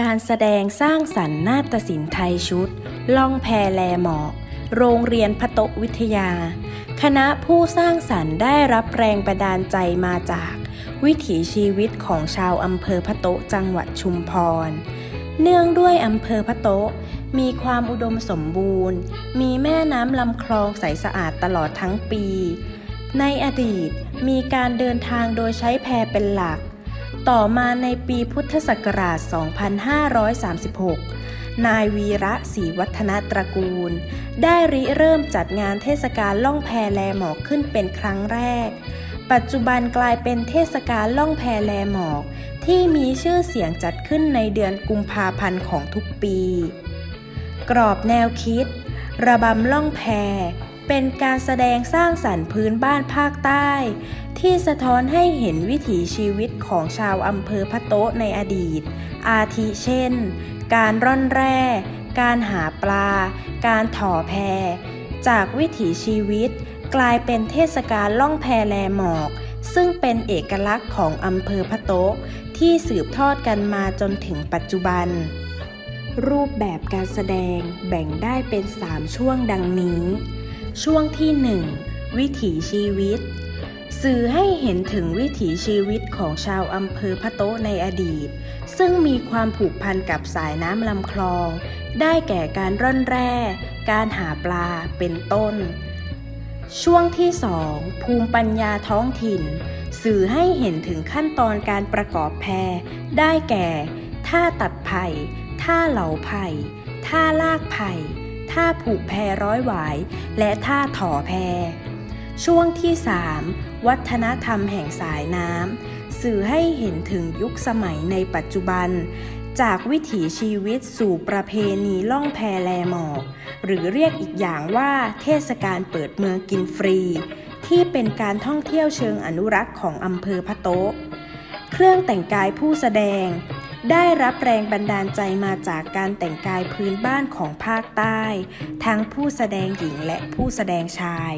การแสดงสร้างสรรค์นาฏศิลป์ไทยชุด ล่องแพแลหมอก โรงเรียนพะโตวิทยา คณะผู้สร้างสรรค์ได้รับแรงบันดาลใจมาจาก วิถีชีวิตของชาวอำเภอพะโตจังหวัดชุมพร เนื่องด้วยอำเภอพะโตมีความอุดมสมบูรณ์ มีแม่น้ำลำคลองใสสะอาดตลอดทั้งปี ในอดีตมีการเดินทางโดยใช้แพเป็นหลัก ต่อมาในปีพุทธศักราช 2536 นายวีระศรีวัฒนตระกูล ได้ริเริ่มจัดงานเทศกาลล่องแพแลหมอกขึ้นเป็นครั้งแรก ปัจจุบันกลายเป็นเทศกาลล่องแพแลหมอก ที่มีชื่อเสียงจัดขึ้นในเดือนกุมภาพันธ์ของทุกปี กรอบแนวคิด ระบำล่องแพ เป็นการแสดงสร้างสรรค์พื้นบ้านภาคใต้ ที่สะท้อนให้เห็นวิถีชีวิตของชาวอำเภอพะโต๊ะในอดีต อาทิเช่น การร่อนแร่ การหาปลา การถ่อแพ จากวิถีชีวิต กลายเป็นเทศกาลล่องแพแลหมอก ซึ่งเป็นเอกลักษณ์ของอำเภอพะโต๊ะที่สืบทอดกันมาจนถึงปัจจุบันรูปแบบการแสดงแบ่งได้เป็น 3 ช่วงดังนี้ ช่วงที่ 1 วิถีชีวิต สื่อให้เห็นถึงวิถีชีวิตของชาวอำเภอพะโต๊ะในอดีต ซึ่งมีความผูกพันกับสายน้ำลำคลอง ได้แก่การร่อนแร่ การหาปลาเป็นต้น ช่วงที่ 2 ภูมิปัญญาท้องถิ่น สื่อให้เห็นถึงขั้นตอนการประกอบแพร ได้แก่ ท่าตัดไผ่ท่าเหลาไผ่ท่าลากไผ่ ท่าผูกแพรร้อยหวาย และท่าถอแพรช่วงที่ 3 วัฒนธรรมแห่งสายน้ำสื่อให้เห็นถึงยุคสมัยในปัจจุบัน จากวิถีชีวิตสู่ประเพณีล่องแพแลหมอก หรือเรียกอีกอย่างว่าเทศกาลเปิดเมืองกินฟรี ที่เป็นการท่องเที่ยวเชิงอนุรักษ์ของอำเภอพะโต๊ะ เครื่องแต่งกายผู้แสดง ได้รับแรงบันดาลใจมาจากการแต่งกายพื้นบ้านของภาคใต้ ทั้งผู้แสดงหญิงและผู้แสดงชาย